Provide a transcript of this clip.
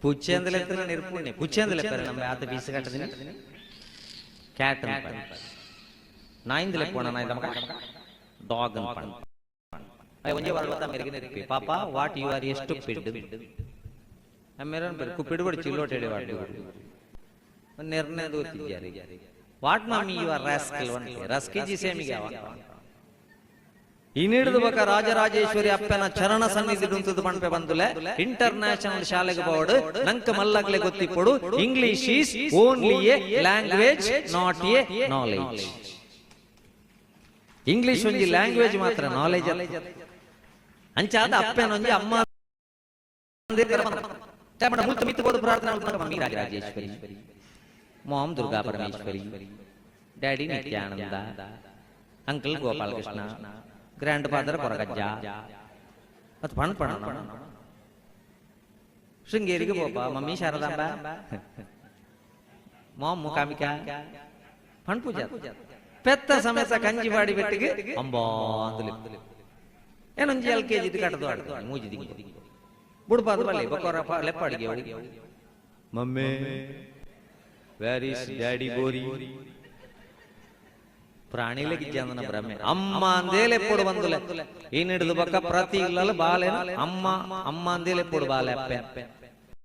పుచ్చేందులెత్తులు నిరుపుణ్ణి పుచ్చేందులు ఎప్పారు నమ్మ ఆత bees కట్టదిని cat నాయిందులు ఎప్పుడు నాయిందమ్మ dog అని ಅಯ್ಯ ಒಂದೇ ವಾರ ಬರ್ತಾ ಮೇರೆಗೆ ನಿರಪಿ ಪಾಪ ವಾಟ್ ಯು ಆರ್ ಎಷ್ಟು ಪಿಡ್ ಆಮೇಲೆ ಬೇಕು ಪಿಡ್ಬಿಡಿ ಚಿಲ್ಲೋಟ್ ಹೇಳಿ ವಾಟ್ ಒಂದು ನಿರ್ಣಯ ದೂತಿದ್ದಾರೆ what mummy you are rascal one ರಾಸ್ಕಿ ಜಿ ಸೇಮಿಗೆ ಯಾವ ಅವ ಇನ್ನಿಡಿದು ಬಕ ರಾಜರಾಜೇಶ್ವರಿ ಅಪ್ಪನ ಚರಣ ಸನ್ನಿಧಿ ದುಂತದು ಪಂಪೆ ಬಂದುಲೆ ಇಂಟರ್ನ್ಯಾಷನಲ್ ಶಾಲೆಗೆ ಬೋರ್ಡ್ ನಂಕ ಮಲ್ಲಗ್ಲೆ ಗೊತ್ತಿಪ್ಪಡು English is only a language not a knowledge English ಒಂಜಿ ಲ್ಯಾಂಗ್ವೇಜ್ ಮಾತ್ರ ನಾಲೆಜ್ ಅಂಚಾದ ಅಪ್ಪನ ಒಂಜಿ ಅಮ್ಮ ಮುತ್ತು ಮಿತ್ತು ಬೋದು ಪ್ರಾರ್ಥನೆ Rajarajeshwari. Mom Durga Parameshwari. Daddy Nityananda. Uncle Gopalakrishna. Grandfather Koragajja. ಮತ್ತು ಪಣ ಪಣ ಶೃಂಗೇರಿಗೆ ಬೋಪ ಮಮ್ಮಿ ಶಾರದಾಂಬ. ಮಾಮ್ ಮುಖಾಮಿಕ. ಪಣ್ ಪೂಜಾ ಪೆತ್ತ ಸಮೇತ ಕಂಜಿ ಬಾಡಿ ಬೆಟ್ಟಿಗೆ ಅಂಬಾ ಅಂದಲಿ ಏನೊಂಜಿ ಎಲ್ ಕೆ ಜಿ ಕಟ್ಟದು ಆಡ್ದು. ಮೂಜಿದಿ ಬುಡ್ಬಾದು ಬಲ್ಲೆ ಬಕೋರ ಲೆಪ್ಪಾಡಿಗೆ ಮಮ್ಮಿ ವೇರ್ ಡ್ಯಾಡಿ ಡ್ಯಾಡಿ ಪ್ರಾಣಿಗಳಿಗೆ ಜನನ ಭ್ರಮೆ ಅಮ್ಮ ಅಂದೇಲೆ ಎಪ್ಪಡು ಬಂದುಲೆ ಈ ನಿಡಿದ ಬಕ್ಕ ಪ್ರತಿ ಇಲ್ಲಲು ಬಾಲೆ ಅಮ್ಮ ಅಮ್ಮ ಅಂದೇಲೆ ಎಪ್ಪಡು ಬಾಲೆ ಅಪ್ಪೆ